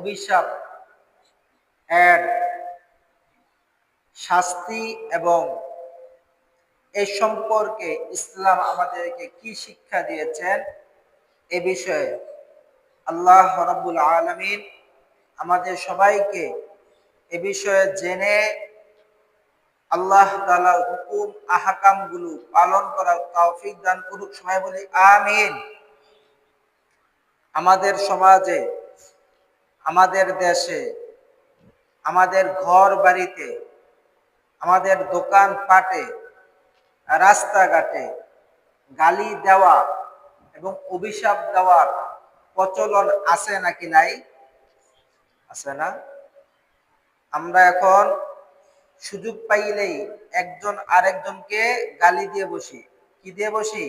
অভিশাপ, অ্যাড, শাস্তি এবং এ সম্পর্কে ইসলাম আমাদেরকে কি শিক্ষা দিয়েছেন? এ বিষয়ে আল্লাহ রব্বুল আলমিন আমাদের সবাইকে এ বিষয়ে জেনে আল্লাহ তালার হুকুম, আহাকামগুলো পালন করার তৌফিক দান করুক। সবাই বলি, আমিন। আমাদের সমাজে আমাদের দেশে, আমাদের ঘর বাড়িতে, আমাদের দোকান পাটে, রাস্তাঘাটে গালি দেওয়া এবং অভিশাপ দেওয়ার প্রচলন আছে নাকি নাই? আছে না? আমরা এখন সুযোগ পাইলেই একজন আরেকজনকে গালি দিয়ে বসি। কি দিয়ে বসি?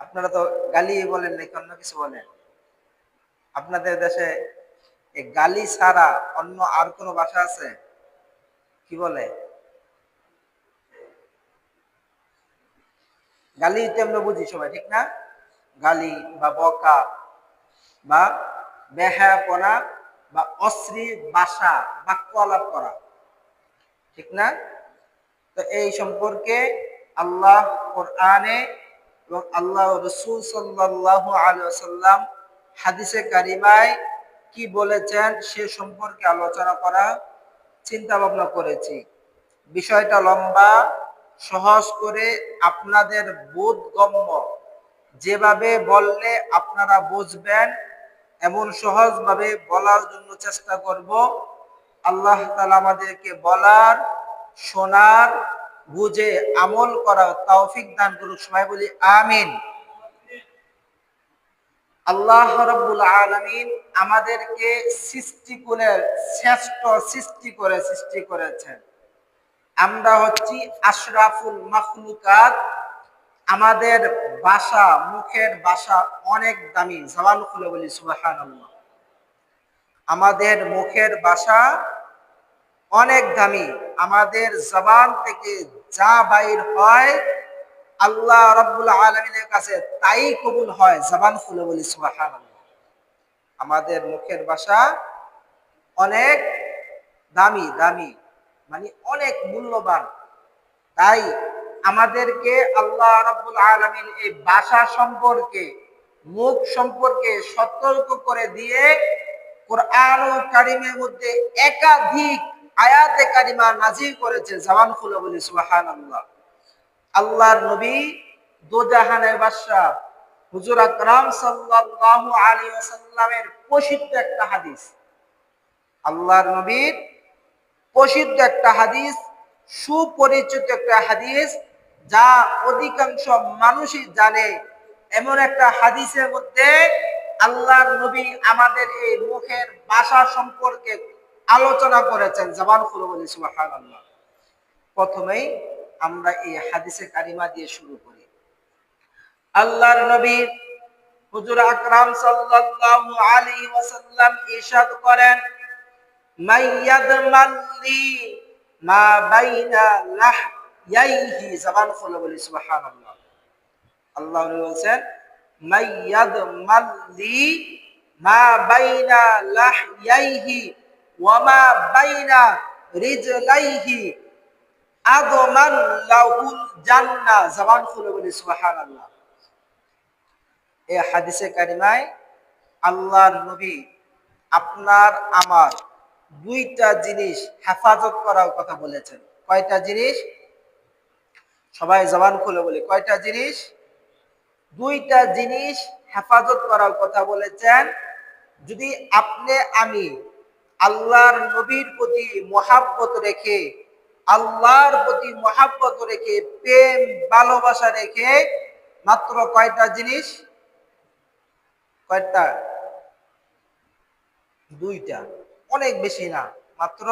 আপনারা তো গালি বলেন নাকি অন্য কিছু বলেন? আপনাদের দেশে গালি ছাড়া অন্য আর কোনো ভাষা আছে? কি বলে? গালি আমরা বুঝি সবাই, ঠিক না? গালি বা বকা বা বেহায়াপনা বা অশ্লীল বাসা বাক্য আলাপ করা, ঠিক না? তো এই সম্পর্কে আল্লাহ কোরআনে এবং আল্লাহ রসুল সাল্লাহ আলিয়াল্লাম হাদিসে কারিমায় কি বলেছেন সে সম্পর্কে আলোচনা করা চিন্তা ভাবনা করেছি। বিষয়টা লম্বা, সহজ করে আপনাদের বোধগম্য। যেভাবে বললে আপনারা বুঝবেন, এমন সহজভাবে বলার জন্য চেষ্টা করব। আল্লাহ তালা আমাদেরকে বলার, শোনার, বুঝে আমল করা তৌফিক দান করুক। সবাই বলি, আমিন। আল্লাহ রব্বুল আলমিন আমাদেরকে সৃষ্টি করে, শ্রেষ্ঠ সৃষ্টি করে, সৃষ্টি করেছেন। আমরা হচ্ছি আশরাফুল মখলুকাত। আমাদের বাসা, মুখের বাসা অনেক দামি। জবান খুলে বলি সুবাহান আমাদের মুখের বাসা অনেক দামি। আমাদের জবান থেকে যা বাইর হয় আল্লাহ রব্বুল আলমিনের কাছে তাই কবুল হয়, জবান খুলে বলি সুবাহান আমাদের মুখের বাসা অনেক দামি দামি মানে অনেক মূল্যবান। তাই আমাদেরকে আল্লাহ রব্বুল আলমিন এই ভাষা সম্পর্কে, মুখ সম্পর্কে সতর্ক করে দিয়ে কোরআন কারিমের মধ্যে একাধিক আয়াতে কারিমা নাজির করেছে, জবান খুলে বলি সুবাহান আল্লাহ আল্লাহর নবী দোজাহানের বাদশাহ হুজুর আকরাম সাল্লাল্লাহু আলাইহি ওয়াসাল্লামের প্রসিদ্ধ একটা হাদিস। আল্লাহর নবীর প্রসিদ্ধ একটা হাদিস, সুপরিচিত একটা হাদিস যা অধিকাংশ মানুষই জানে। এমন একটা হাদিসের মধ্যে আল্লাহর নবী আমাদের এই মুখের ভাষা সম্পর্কে আলোচনা করেছেন। জবান খুলে বলি, সুবহানাল্লাহ। প্রথমেই আমরা এই হাদিসে কারিমা দিয়ে শুরু করি। আল্লাহর নবী হুজুর আকরাম সাল্লাল্লাহু আলাইহি ওয়াসাল্লাম ইরশাদ করেন মাইয়াদমাল্লি মা বাইনা লাহইয়াইহি জবান খুলে বলি, সুবহানাল্লাহ। আল্লাহ বলছেন মাইয়াদমাল্লি মা বাইনা লাহইয়াইহি ওয়া মা বাইনা রিজলাইহি আদমান লাহুল জান্নাহ। জবান খুলে বলি হাদিসে কারিমায় আল্লাহর নবী আপনার, আমার দুইটা জিনিস হেফাজত করার কথা বলেছেন। কয়টা জিনিস? সবাই জবান খুলে বলি, কয়টা জিনিস? দুইটা জিনিস হেফাজত করার কথা বলেছেন। যদি আপনি, আমি আল্লাহর নবীর প্রতি মহাব্বত রেখে আল্লাহর প্রতি মহাব্বত রেখে, প্রেম, ভালোবাসা রেখে মাত্র কয়টা জিনিস? কয়টা? দুইটা। অনেক বেশি না, মাত্র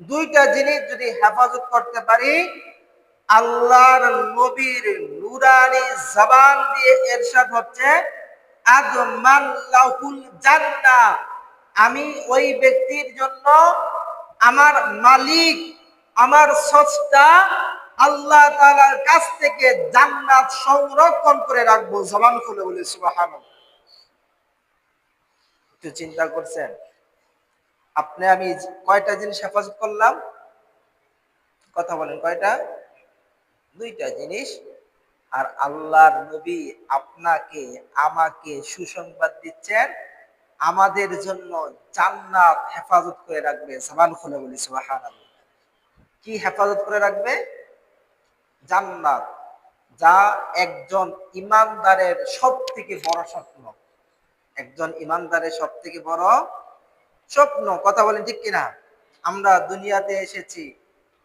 দুইটা জিনিস যদি হেফাজত করতে পারি, আল্লাহর নবীর নুরানি জবান দিয়ে এরশাদ হচ্ছে আমি ওই ব্যক্তির জন্য আমার মালিক আমার সস্তা আল্লাহ তালার কাছ থেকে জান্নাত সংরক্ষণ করে রাখব, জবান খুলে বলে সুবাহ একটু চিন্তা করছেন? আপনি আমি কয়টা জিনিস হেফাজত করলাম? কথা বলেন, কয়টা? দুইটা জিনিস। আর আল্লাহর নবী আপনাকে, আমাকে সুসংবাদ দিচ্ছেন, আমাদের জন্য জান্নাত হেফাজত করে রাখবে সাবান খুলে বলি, সুবহানাল্লাহ। কি হেফাজত করে রাখবে? জান্নাত, যা একজন ইমানদারের সব থেকে বড় স্বপ্ন। একজন ইমানদারের সব থেকে বড় স্বপ্ন। কথা বলেন ঠিক কিনা? আমরা দুনিয়াতে এসেছি,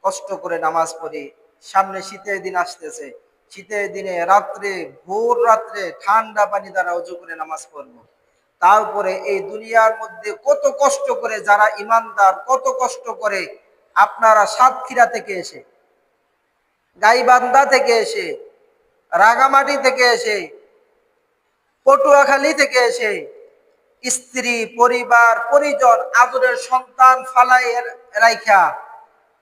কষ্ট করে নামাজ পড়ি, সামনে শীতের দিন আসতেছে। শীতের দিনে রাত্রে, ভোর রাত্রে ঠান্ডা পানি দ্বারা উজু করে নামাজ পড়ব। তারপরে এই দুনিয়ার মধ্যে কত কষ্ট করে, যারা ইমানদার, কত কষ্ট করে আপনারা সাতক্ষীরা থেকে এসে, গাইবান্ধা থেকে এসে রাগামাটি থেকে এসে, পটুয়াখালী থেকে এসে স্ত্রী, পরিবার, পরিজন, আদরের সন্তান ফালাই রাইখা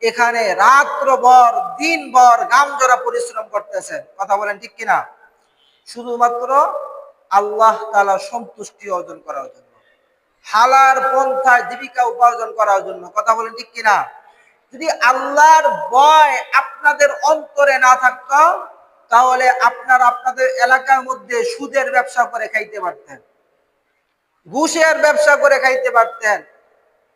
এখানে রাত্রভর, দিনভর গামজোড়া পরিশ্রম করতেছেন। কথা বলেন ঠিক কিনা? শুধুমাত্র আল্লাহ তালা সন্তুষ্টি অর্জন করার জন্য, হালার পন্থায় জীবিকা উপার্জন করার জন্য। কথা বলেন ঠিক কিনা? যদি আল্লাহর ভয় আপনাদের অন্তরে না থাকতো, তাহলে আপনার আপনাদের এলাকার মধ্যে সুদের ব্যবসা করে খাইতে পারতেন। ঘুষের ব্যবসা করে খাইতে পারতেন।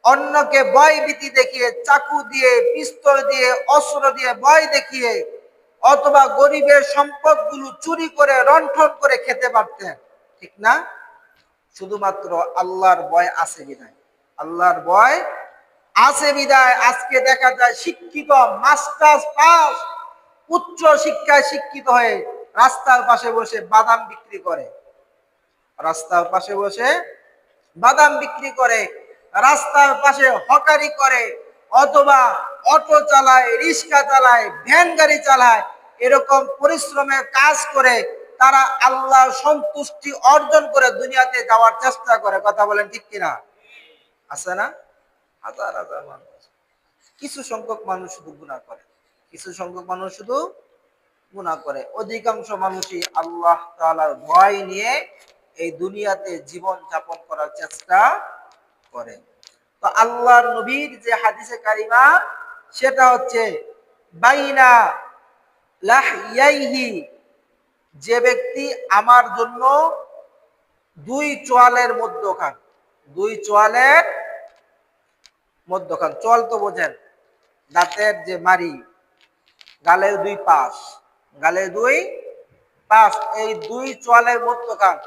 অন্যকে ভয় ভীতি দেখিয়ে, চাকু দিয়ে, পিস্তল দিয়ে, অস্ত্র দিয়ে ভয় দেখিয়ে, অথবা গরিবের সম্পদগুলো চুরি করে, রন্ঠন করে খেতে পারতেন। ঠিক না? শুধুমাত্র আল্লাহর ভয় আছে বিদায় আল্লাহর ভয় আছে বিদায়, আজকে দেখা যায় শিক্ষিত, মাস্টার্স পাস, উচ্চ শিক্ষায় শিক্ষিত হয়ে রাস্তার পাশে বসে বাদাম বিক্রি করে। রাস্তার পাশে বসে বাদাম বিক্রি করে, রাস্তার পাশে হকারি করে, অথবা অটো চালায়, রিক্সা চালায়, ভ্যান গাড়ি চালায়, এরকম পরিশ্রমের কাজ করে তারা আল্লাহ সন্তুষ্টি অর্জন করে দুনিয়াতে যাওয়ার চেষ্টা করে। কথা বলেন ঠিক কিনা? আছে না? হাজার হাজার মানুষ। কিছু সংখ্যক মানুষ শুধু গুণা করে। কিছু সংখ্যক মানুষ শুধু গুণা করে। অধিকাংশ মানুষই আল্লাহ তালার ভয় নিয়ে এই দুনিয়াতে জীবন যাপন করার চেষ্টা করে। তো আল্লাহর নবীর যে হাদিসে কারিমা, সেটা হচ্ছে, বাইনা লাহিয়াইহি, যে ব্যক্তি আমার জন্য দুই চোয়ালের মধ্যখান, দুই চোয়ালের মধ্যখান। চোয়াল তো বোঝেন, দাঁতের যে মারি গালের দুই পাশ, গালের দুই পাশ, এই দুই চোয়ালের মধ্যখান।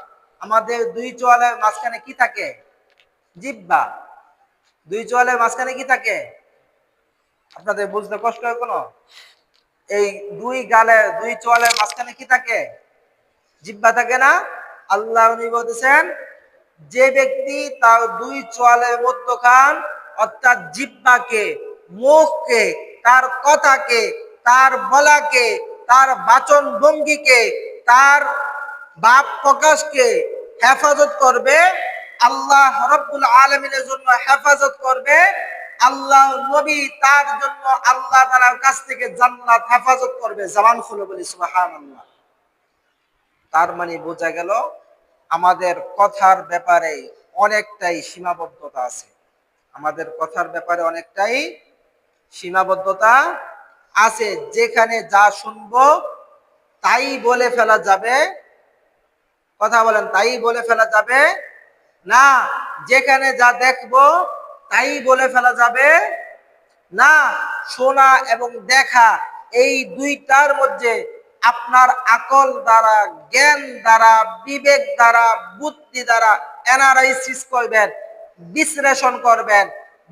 আমাদের দুই চোয়ালের মাঝখানে কি থাকে? জিব্বা দুই চোয়ালের মাঝখানে কি থাকে? আপনাদের বুঝতে কষ্ট হয় কোনো? এই দুই গালে দুই চোয়ালের মাঝখানে কি থাকে? জিব্বা থাকে না? আল্লাহ বলতেছেন, যে ব্যক্তি তার দুই চোয়ালের মধ্যখান অর্থাৎ জিব্বাকে মুখকে, তার কথাকে, তার বলাকে, তার বাচন ভঙ্গিকে, তার বাপ প্রকাশকে হেফাজত করবে, আল্লাহ রব্বুল আলমিনের জন্য হেফাজত করবে, আল্লাহ নবী তার জন্য আল্লাহ তালার কাছ থেকে জান্নাত হেফাজত করবে। জামান খুলে বলি সুবাহান তার মানে বোঝা গেল, আমাদের কথার ব্যাপারে অনেকটাই সীমাবদ্ধতা আছে। আমাদের কথার ব্যাপারে অনেকটাই সীমাবদ্ধতা আছে। যেখানে যা শুনব, তাই বলে ফেলা যাবে। কথা বলেন, তাই বলে ফেলা যাবে? না, যেখানে যা দেখব, তাই বলে ফেলা যাবে। না, শোনা এবং দেখা, এই দুইটার মধ্যে আপনার আকল দ্বারা, জ্ঞান দ্বারা, বিবেক দ্বারা, বুদ্ধি দ্বারা অ্যানালাইসিস করবেন। বিশ্লেষণ করবেন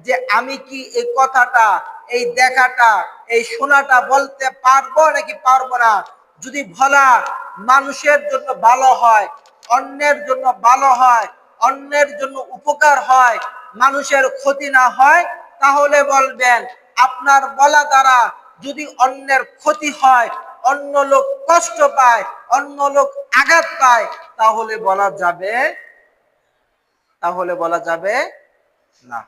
যে আমি কি এই কথাটা, এই দেখাটা, এই শোনাটা বলতে পারব নাকি পারব না? যদি বলা মানুষের জন্য ভালো হয়, অন্যের জন্য ভালো হয়, অন্যের জন্য উপকার হয়, মানুষের ক্ষতি না হয়, তাহলে বলবেন, আপনার বলা দ্বারা যদি অন্যের ক্ষতি হয়, অন্য লোক কষ্ট পায়, অন্য লোক আঘাত পায়, তাহলে বলা যাবে তাহলে বলা যাবে না।